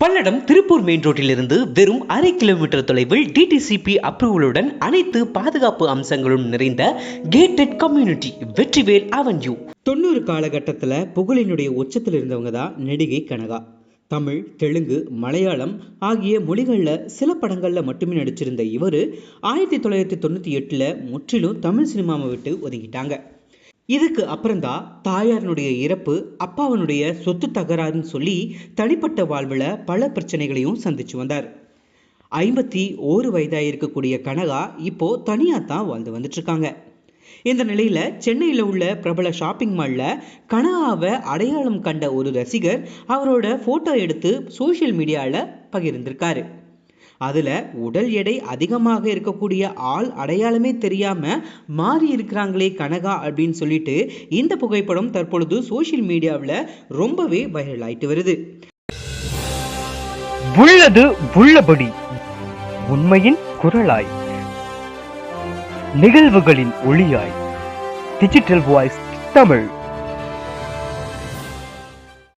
Palladam Tiruppur main ரோட்டிலிருந்து வெறும் அரை kilometre தொலைவில் டிடிசிபி அப்ரூவலுடன் அனைத்து பாதுகாப்பு அம்சங்களும் நிறைந்த கேட்டட் கம்யூனிட்டி வெற்றிவேல் அவென்யூ தொண்ணூறு காலகட்டத்தில் புகழினுடைய உச்சத்தில் இருந்தவங்க தான் நடிகை கனகா. தமிழ் தெலுங்கு மலையாளம் ஆகிய மொழிகளில் சில படங்களில் மட்டுமே நடிச்சிருந்த இவர் ஆயிரத்தி தொள்ளாயிரத்தி தொண்ணூற்றி எட்டில் முற்றிலும் தமிழ் சினிமாவை விட்டு ஒதுங்கிட்டாங்க. இதுக்கு அப்புறம்தான் தாயாரினுடைய இறப்பு அப்பாவனுடைய சொத்து தகராறுன்னு சொல்லி தனிப்பட்ட வாழ்வில் பல பிரச்சனைகளையும் சந்திச்சு வந்தார். ஐம்பத்தி ஓரு வயதாக இருக்கக்கூடிய கனகா இப்போ தனியாக தான் வாழ்ந்து வந்துட்டுருக்காங்க இந்த நிலையில் சென்னையில் உள்ள பிரபல ஷாப்பிங் மாலில் கனகாவை அடையாளம் கண்ட ஒரு ரசிகர் அவரோட ஃபோட்டோ எடுத்து சோஷியல் மீடியாவில் பகிர்ந்திருக்காரு. அதில் உடல் எடை அதிகமாக இருக்கக்கூடிய ஆள் அடையாளமே தெரியாமல் மாறி இருக்கிறாங்களே கனகா அப்படின்னு சொல்லிட்டு இந்த புகைப்படம் தற்பொழுது சோஷியல் மீடியாவில் ரொம்பவே வைரல் ஆயிட்டு வருது. உள்ளது உள்ளபடி உண்மையின் குரலாய் நிகழ்வுகளின் ஒளியாய் டிஜிட்டல் வாய்ஸ் தமிழ்.